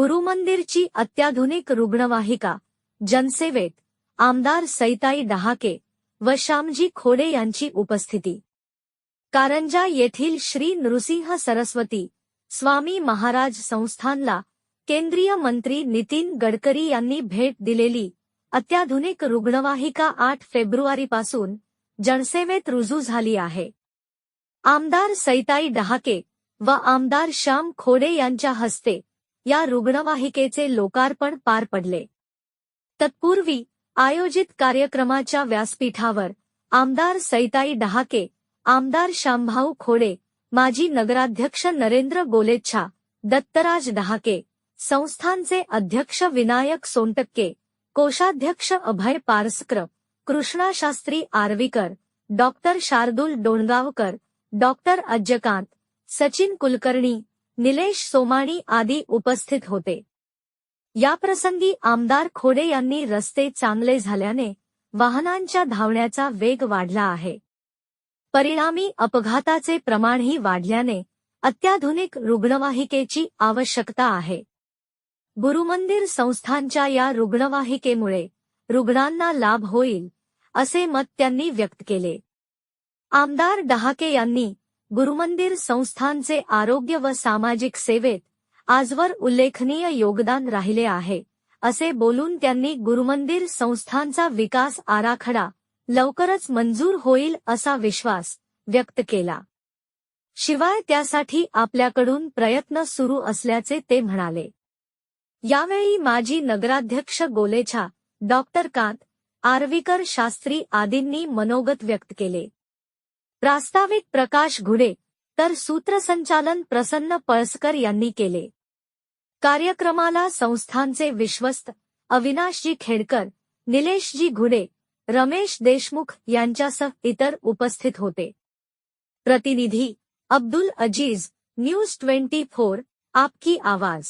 गुरुमंदिरची अत्याधुनिक रुग्णवाहिका जनसेवेत आमदार सैताई डहाके व श्यामजी खोडे यांची उपस्थिती. कारंजा येथील श्री नृसिंह सरस्वती स्वामी महाराज संस्थानला केंद्रीय मंत्री नितीन गडकरी यांनी भेट दिलेली अत्याधुनिक रुग्णवाहिका आठ फेब्रुवारीपासून जनसेवेत रुजू झाली आहे. आमदार सैताई डहाके व आमदार श्याम खोडे यांच्या हस्ते या रुग्णवाहिकेचे लोकार्पण पार पडले. तत्पूर्वी आयोजित कार्यक्रमाच्या व्यासपीठावर आमदार सैताई डहाके आमदार शामभाऊ खोडे माजी नगराध्यक्ष नरेंद्र गोलेच्छा दत्तराज डहाके संस्थानचे अध्यक्ष विनायक सोनटक्के कोषाध्यक्ष अभय पारस्कर कृष्णाशास्त्री आर्वीकर डॉक्टर शार्दूल डोणगावकर डॉक्टर अज्जकांत सचिन कुलकर्णी निलेश सोमाणी आदी उपस्थित होते. याप्रसंगी आमदार खोडे यांनी रस्ते चांगले झाल्याने वाहनांच्या धावण्याचा वेग वाढला आहे. परिणामी अपघाताचे प्रमाणही वाढल्याने अत्याधुनिक रुग्णवाहिकेची आवश्यकता आहे. गुरुमंदिर संस्थांच्या या रुग्णवाहिकेमुळे रुग्णांना लाभ होईल असे मत त्यांनी व्यक्त केले. आमदार डहाके यांनी गुरुमंदिर संस्थानचे आरोग्य व सामाजिक सेवेत आजवर उल्लेखनीय योगदान राहिले आहे असे बोलून त्यांनी गुरुमंदिर संस्थांचा विकास आराखडा लवकरच मंजूर होईल असा विश्वास व्यक्त केला. शिवाय त्यासाठी आपल्याकडून प्रयत्न सुरू असल्याचे ते म्हणाले. यावेळी माजी नगराध्यक्ष गोलेछा डॉक्टर कांत आर्वीकर शास्त्री आदींनी मनोगत व्यक्त केले. प्रास्ताविक प्रकाश घुडे तर सूत्रसंचालन प्रसन्न पळसकर यांनी केले. कार्यक्रमाला संस्थांचे विश्वस्त अविनाशजी खेडकर निलेशजी घुडे रमेश देशमुख यांच्यासह इतर उपस्थित होते. प्रतिनिधी Abdul Aziz news twenty four आपकी आवाज.